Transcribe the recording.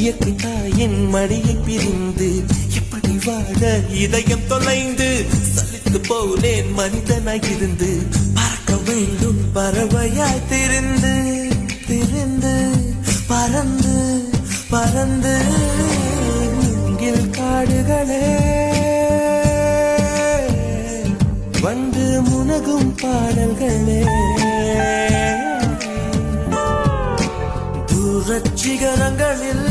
இயக்குதா என் மடியை பிரிந்து எப்படி வாழ இதயம் தொலைந்து சலித்து போனேன் மனிதனாய் இருந்து. பறக்க வேண்டும் பறவையாய் திருந்து திருந்து பறந்து பறந்து மூங்கில் காடுகளே. வண்டு முனகும் பாடல்களே. சிகரங்களில்